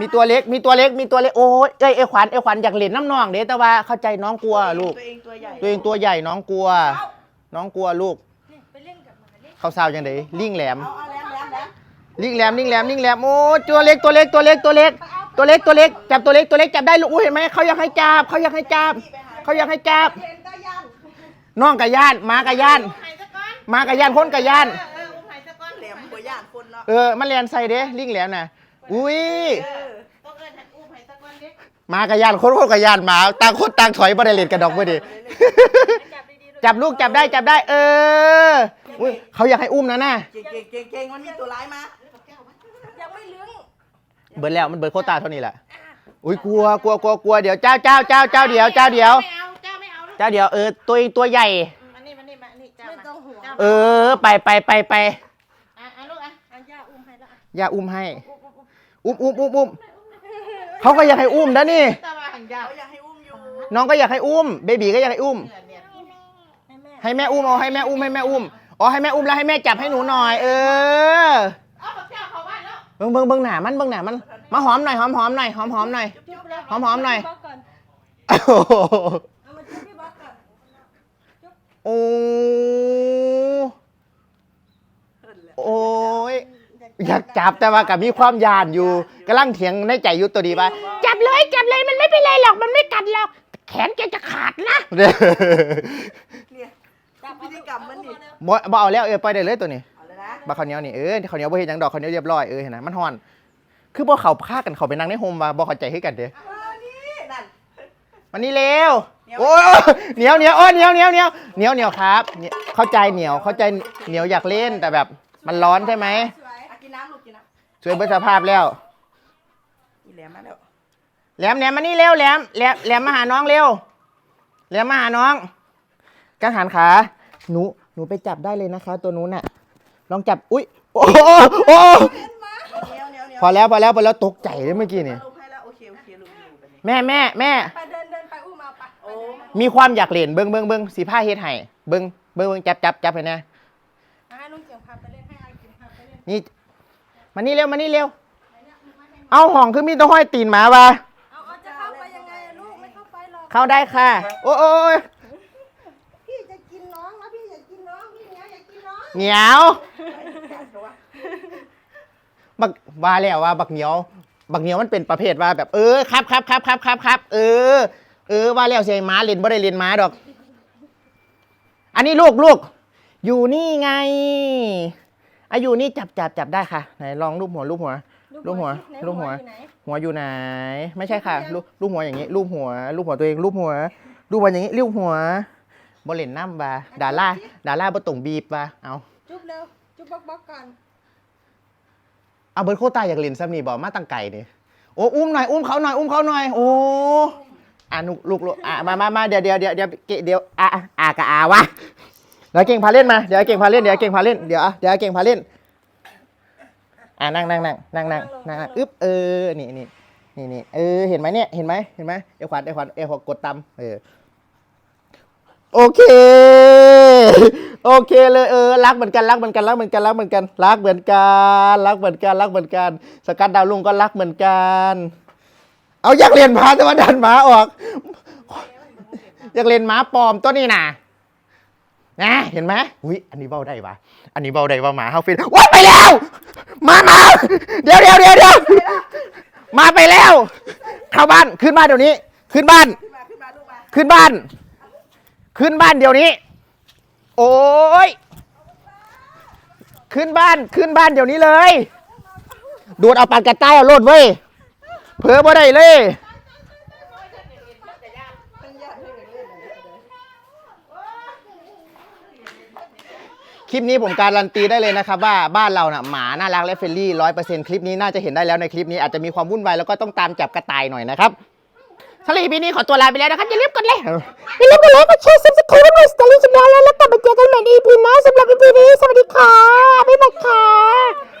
มีตัวเล็ก มีตัวเล็ก มีตัวเล็ก โอ้ยเอ้ยเอ้ยขวัญเอ้ยขวัญอยากเล่นน้ำน้องเด้แต่ว่าเข้าใจน้องกลัวลูก ตัวเองตัวใหญ่ตัวเองตัวใหญ่น้องกลัว น้องกลัวลูก ไปเล่นกับหมาเล่นเขาสาวยังไงลิงแหลม เอาเอาแล้วแล้วแล้วลิงแหลมลิงแหลมลิงแหลม โอ้ตัวเล็กตัวเล็กตัวเล็กตัวเล็ก ตัวเล็กตัวเล็ก จับตัวเล็กตัวเล็กจับได้ลูกอุ้ยเห็นไหมเขาอยากให้จับเขาอยากให้จับเขาอยากให้จับ เห็นตายันน้องกับย่านหมากับย่านหายซะก่อนหมากับย่านคนกับย่าน เอออุ้มหายซะก่อนแหลมหัวย่านคนเนาะเออมันเรียนใส่เด้ลิงแหลมน่ะ อุ้ย เออ มากับย่านคนคนกับย่านหมาต่างคนต่างถอยบ่ได้เล่นกันดอกเบ่ดิจับดีๆจับลูกจับได้จับได้ เอออุ้ยเขาอยากให้อุ้มนะน่ะเก่งเก่งเก่งเก่งมันมีตัวร้ายมายังไม่ลึงเบิร์แล้วมันเบิร์โควตาเท่านี้แหละอุ้ยกลัวกลัวกลัวกลัวเดี๋ยวเจ้าเจ้าเจ้าเจ้าเดี๋ยวเจ้าเดี๋ยว ไม่เอาเจ้าไม่เอาเจ้าเดี๋ยวเออตัวเองตัวใหญ่มานี่มานี่มานี่เจ้าไม่ต้องห่วงเจ้าเออ ไปไปไปไปอะอะลูกอะอันย่าอุ้มให้แล้วอะอย่าอุ้มให้ อุ้มอุ้มอุ้มอุ้ม เขาก็อยากให้อุ้มนะนี่ตาว่าหันย่าเขาอยากให้อุ้มอยู่น้องก็อยากให้อุ้ม เบบีก็อยากให้อุ้มเนี่ยเนี่ยให้แม่ให้แม่อุ้มเอาให้แม่อุ้มให้แม่อุ้มอ๋อให้แม่อุ้มแล้วให้แม่จับให้หนูหน่อย เออเอาบักเจ้าเข้าบ้านแล้วเบิ่งเบิ่งเบิ่งหนามันเบิ่งหนามันมาหอมหน่อยหอมหอมหน่อยหอมหอมหน่อย จุ๊บแล้วหอมหอมหน่อย จุ๊บก่อนโอ้โหเอามาจุ๊บพี่บ๊อกก่อนโอ้โอ้ย อยากจับแต่ว่ากับมีความยานอยู่กำลังเถียงในใจอยู่ตัวดีป่ะจับเลยจับเลยมันไม่เป็นไรหรอกมันไม่กัดหรอกแขนแกจะขาดนะเนี่ยพิธีกรรมมันนี่บ่บ่เอาแล้วเออไปได้เลยตัวนี้เอาเลยนะบักข้าวเหนียวนี่เออข้าวเหนียวบ่เฮ็ดหยังดอกข้าวเหนียวเรียบร้อยเออเห็นนะมันฮ้อน คือบ่เข้าฆ่ากันเขาไปนั่งในโฮมว่าบ่เข้าใจคือกันเด้เออนี่นั่นมันนี่เร็วเหนียวโอ้ยเหนียวเหนียวโอ้ยเหนียวเหนียวเหนียวเหนียวเหนียวครับเนี่ยเข้าใจเหนียวเข้าใจเหนียวอยากเล่นแต่แบบมันร้อนใช่ไหมสวยอะกิ นน้ำลูกกินน้ำช่วยเบิดสภาพแล้วอีแหลมมาแล้วแหลมแหลมมานี่เร็วแหลมแหลมแหลมมาหาน้องเร็วแหลมมาหาน้องกังหันขา หนูหนูไปจับได้เลยนะคะ ตัวนู้นน่ะ ลองจับอุ้ยโอ้โหโอ้โหเหนียวเหนียวเหนียวพอแล้วพอแล้วพอแล้วตกใจเลยเมื่อกี้นี่ลูกให้แล้วโอเคโอเคลูกอยู่แบบนี้แม่แม่แม่ ไปเดินเดินไปอุ้มเอาไปโอ้มีความอยากเล่นเบิ้งเบิ้งเบิ้งสีผ้าเฮ็ดให้เบิ้งเบิ้งเบิ้งจับจับจับให้นะให้ลุงเกี่ยวพาไปเล่นให้ไอ้กินพาไปเล่นนี่ มานี่เร็วมานี่เร็ว เอาห้องคือมีแตัวห้อยตีนหมาวะเอาเอาจะเข้าไปยังไงอะลูกไม่เข้าไปหรอกเข้าได้ค่ะ โอ้โอ้โอ้ยพี่จะกินน้องนะพี่อยากกินน้องพี่เหนียวอยากกินน้องเหนียวบักว่าแล้วว่าบักเหนียว บักเหนียวมันเป็นประเภทว่าแบบเออครับครับครับครับครับครับเออ เออว่าแล้วเสียม้าเล่นบ่ได้เล่นม้าดอก อันนี้ลูกลูกอยู่นี่ไง อะอยู่นี่จับจับจับได้ค่ะ ไหนลองรูปหัวรูปหัว รูปหัวไหนรูปหัว อยู่ไหน หัวอยู่ไหน ไม่ใช่ค่ะรูปรูปหัวอย่างนี้รูปหัวรูปหัวตัวเองรูปหัวรูปหัวอย่างนี้รูปหัวบ่เล่นน้ำบาดาราดาราบ่ตรงบีบว่าเอาจุ๊บเร็วจุ๊บบ๊อกบ๊อกก่อนเอาเบิร์ดโคตายอยากเล่นซ้ำนี่บอกมาตั้งไก่นี่โอ้อุ้มหน่อยอุ้มเขาหน่อยอุ้มเขาหน่อยโอ้อะลูกลูกลูกอะมามามาเดี๋ยวเดี๋ยวเดี๋ยวเดี๋ยวเกเดี๋ยวอะอะอะกับอะวะเดี๋ยวเก่งพาเล่นมา เดี๋ยวเก่งพาเล่น เดี๋ยวเก่งพาเล่น เดี๋ยวอะเดี๋ยวเก่งพาเล่น อะนั่งนั่งนั่งนั่งนั่งนั่งนั่งอึ๊บเออ นี่นี่นี่นี่เออ เห็นไหมเนี่ย เห็นไหมเห็นไหมเอวขวัญเอวขวัญเอวขวัญกดตำเออ โอเค โอเคเลยเออ รักเหมือนกัน รักเหมือนกัน รักเหมือนกัน รักเหมือนกัน รักเหมือนกัน รักเหมือนกัน รักเหมือนกัน สกัดดาวลุงก็รักเหมือนกัน เอาอยากเรียนหมาแต่ว่าดันหมาออก อยากเรียนหมาปลอมตัวนี้น่ะ นะเห็นไหมอุ้ยอันนี้เบาได้ปะอันนี้เบาได้ว่าหมาเฮาฟินว้าไปแล้ว มามาเดี๋ยวเดี๋ยวเดี๋ยวเดี๋ยวมาไปแล้ว เข้าบ้านขึ้นบ้านเดี๋ยวนี้ ขึ้นบ้าน ขึ้นมาขึ้นมาลูกมาขึ้นบ้าน ขึ้นบ้านเดี๋ยวนี้ โอ้ยขึ้นบ้านขึ้นบ้านเดี๋ยวนี้เลย ดูดเอาปากกระต่ายเอาโลดเว้ยเผลอบ่ได้เลย เป็นญาติเพื่อนเล่นอะไรกันเลย ค ลิปนี้ผมการันตีได้เลยนะครับว่าบ้านเราน่ะหมาน่ารักและเฟรนลี่ร้อยเปอร์เซ็นต์คลิปนี้น่าจะเห็นได้แล้วในคลิปนี้อาจจะมีความวุ่นวายแล้วก็ต้องตามจับกระต่ายหน่อยนะครับสลีปีนี้ขอตัวลาไปแล้วนะครับอย่าลืมกดเลยอย่าลืมกดไลค์กดแชร์ซับสไครต์ด้วยสตอรี่ชาแนลแล้วกลับมาเจอกันใหม่ใน EP หน้าสำหรับ EP นี้สวัสดีค่ะบ๊ายบายค่ะ